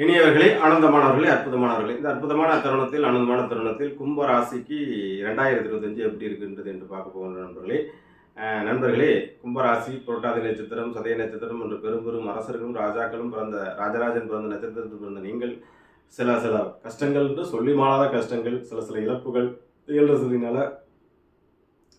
இனியவர்களே ஆனந்தமானவர்களே அற்புதமானவர்களே. இந்த அற்புதமான தருணத்தில் ஆனந்தமான தருணத்தில் கும்ப ராசிக்கு ரெண்டாயிரத்தி இருபத்தஞ்சு எப்படி இருக்கின்றது என்று பார்க்க போகின்ற நண்பர்களே. நண்பர்களே கும்பராசி புரட்டாதி நட்சத்திரம் சதய நட்சத்திரம் என்ற பெரும் பெரும் அரசர்களும் ராஜாக்களும் பிறந்த ராஜராஜன் பிறந்த நட்சத்திரத்தில் பிறந்த நீங்கள் சில சில கஷ்டங்கள் என்று சொல்லி மாறாத கஷ்டங்கள் சில சில இழப்புகள் இயல்றதுனால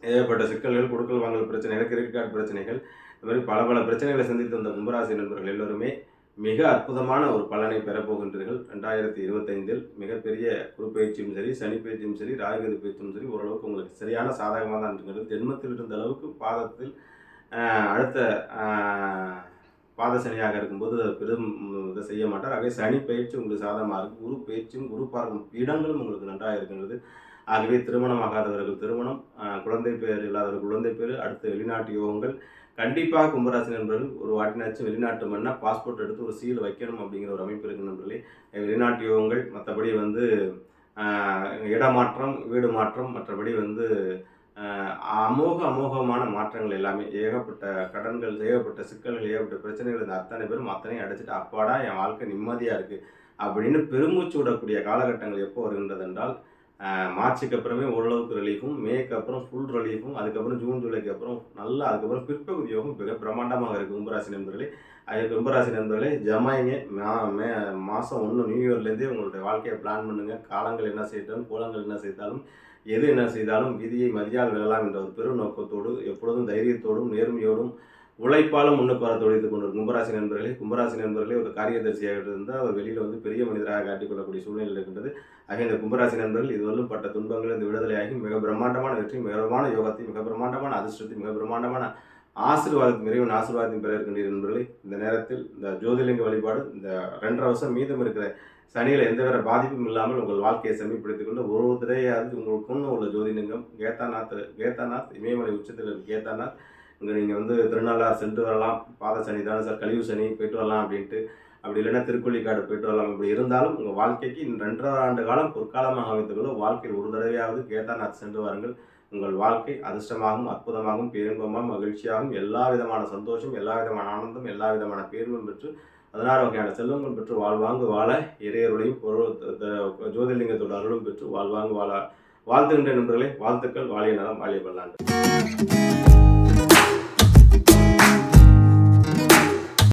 ஏகப்பட்ட சிக்கல்கள் கொடுக்கல் வாங்கல் பிரச்சனைகள் கிரெடிட் கார்டு பிரச்சனைகள் இந்த மாதிரி பல பல பிரச்சனைகளை சந்தித்து வந்த கும்பராசி நண்பர்கள் எல்லோருமே மிக அற்புதமான ஒரு பலனை பெறப்போகின்றீர்கள் ரெண்டாயிரத்தி இருபத்தைந்தில் மிகப்பெரிய குறுப்பயிற்சியும் சரி சனி பயிற்சியும் சரி ராகுகதி பயிற்சியும் சரி ஓரளவுக்கு உங்களுக்கு சரியான சாதகமாக தான் இருக்கிறது. ஜென்மத்தில் இருந்த அளவுக்கு பாதத்தில் அடுத்த பாத சனியாக இருக்கும்போது அது பெரும் இதை செய்ய மாட்டார். ஆகவே சனி பயிற்சி உங்களுக்கு சாதகமாக இருக்கும் குரு பயிற்சியும் குரு பார்க்கும் இடங்களும் உங்களுக்கு நன்றாக இருக்கின்றது. ஆகவே திருமணமாகாதவர்கள் திருமணம் குழந்தை பேர் இல்லாதவர்கள் குழந்தை பேர் அடுத்து வெளிநாட்டு யோகங்கள் கண்டிப்பாக கும்பராசி நண்பர்கள் ஒரு வாட்டினாச்சும் வெளிநாட்டு மண்ணா பாஸ்போர்ட் எடுத்து ஒரு சீல் வைக்கணும் அப்படிங்கிற ஒரு அமைப்பு இருக்கு நண்பர்களே. வெளிநாட்டு யோகங்கள் மற்றபடி வந்து இடமாற்றம் வீடு மாற்றம் மற்றபடி வந்து அமோக அமோகமான மாற்றங்கள் எல்லாமே. ஏகப்பட்ட கடன்கள் ஏகப்பட்ட சிக்கல்கள் ஏகப்பட்ட பிரச்சனைகள் இந்த அத்தனை பேரும் அத்தனையும் அடைச்சிட்டு அப்பாடா என் வாழ்க்கை நிம்மதியாக இருக்குது அப்படின்னு பெருமூச்சு விடக்கூடிய காலகட்டங்கள் எப்போ வருகின்றது என்றால் மார்ச்சுக்கு அப்புறமே ஓரளவுக்கு ரிலீஃபும் மேக்கு அப்புறம் ஃபுல் ரிலீஃபும் அதுக்கப்புறம் ஜூன் ஜூலைக்கு அப்புறம் நல்லா அதுக்கப்புறம் பிற்பகுதி யோகம் மிக பிரம்மாண்டமாக இருக்குது கும்பராசி நண்பர்களே. அது கும்பராசி நண்பர்களே ஜமாயிங்க. மா மே மாதம் ஒன்று நியூ இயர்லேருந்தே உங்களுடைய வாழ்க்கையை பிளான் பண்ணுங்கள் காலங்கள் என்ன செய்தாலும் கோலங்கள் என்ன செய்தாலும் எது என்ன செய்தாலும் விதியை மதியால் விழலாம் என்ற ஒரு பெரும் நோக்கத்தோடு எப்பொழுதும் தைரியத்தோடும் நேர்மையோடும் உழைப்பாலும் முன்னுக்கு வர தொழித்து கொண்டு கும்பராசி நண்பர்களே கும்பராசி நண்பர்களே ஒரு காரியதர்சியாக இருந்தால் அவர் வெளியில் வந்து பெரிய மனிதராக காட்டிக்கொள்ளக்கூடிய சூழ்நிலை இருக்கின்றது. ஆக இந்த கும்பராசி நண்பர்கள் இதுவரையும் பட்ட துன்பங்கள் இந்த விடுதலையாகி மிக பிரம்மாண்டமான வெற்றி மிக பிரம்மாண்ட யோகத்தை மிக பிரம்மாண்டமான அதிர்ஷ்டத்தை மிக பிரம்மாண்டமான ஆசீர்வாதத்தின் இறைவன் ஆசீர்வாதத்தின் பெற இருக்கின்ற நண்பர்களே இந்த நேரத்தில் இந்த ஜோதிலிங்க வழிபாடு இந்த ரெண்டரை வருஷம் மீதம் இருக்கிற சனியில் எந்த வேறு பாதிப்பும் இல்லாமல் உங்கள் வாழ்க்கையை செம்மிப்படுத்திக் கொண்டு ஒரு ஒருத்தரையாவது உங்களுக்கு உள்ள ஜோதிலிங்கம் கேத்தாநாத் கேதாநாத் இமயமலை உச்சத்தில் இருக்க கேத்தாநாத் இங்கே நீங்கள் வந்து திருநள்ளாறு சென்று வரலாம். பாத சனி தானே சார் கழிவு சனி போயிட்டு வரலாம் அப்படின்ட்டு. அப்படி இல்லைன்னா திருக்கொள்ளிக்காடு போயிட்டு வரலாம். அப்படி இருந்தாலும் உங்கள் வாழ்க்கைக்கு ரெண்டரை ஆண்டு காலம் பொற்காலமாக அமைத்துக்கொள்ள வாழ்க்கையில் ஒரு தடவையாவது கேதார்நாத் சென்று வாருங்கள். உங்கள் வாழ்க்கை அதிர்ஷ்டமாகவும் அற்புதமாகவும் பேரின்பமாகவும் மகிழ்ச்சியாகவும் எல்லா விதமான சந்தோஷம் எல்லா விதமான ஆனந்தம் எல்லா விதமான பேரின்பம் பெற்று பதினாறு வகையான செல்வங்கள் பெற்று வாழ்வாங்கு வாழ இறையருளையும் ஜோதிலிங்கத்தோட ஜோதிர்லிங்கத்தோட அருளும் பெற்று வாழ்வாங்கு வாழ. வாழ்த்துகின்ற நண்பர்களே வாழ்த்துக்கள். வாழிய நலம் வாழிய பல்லாண்டு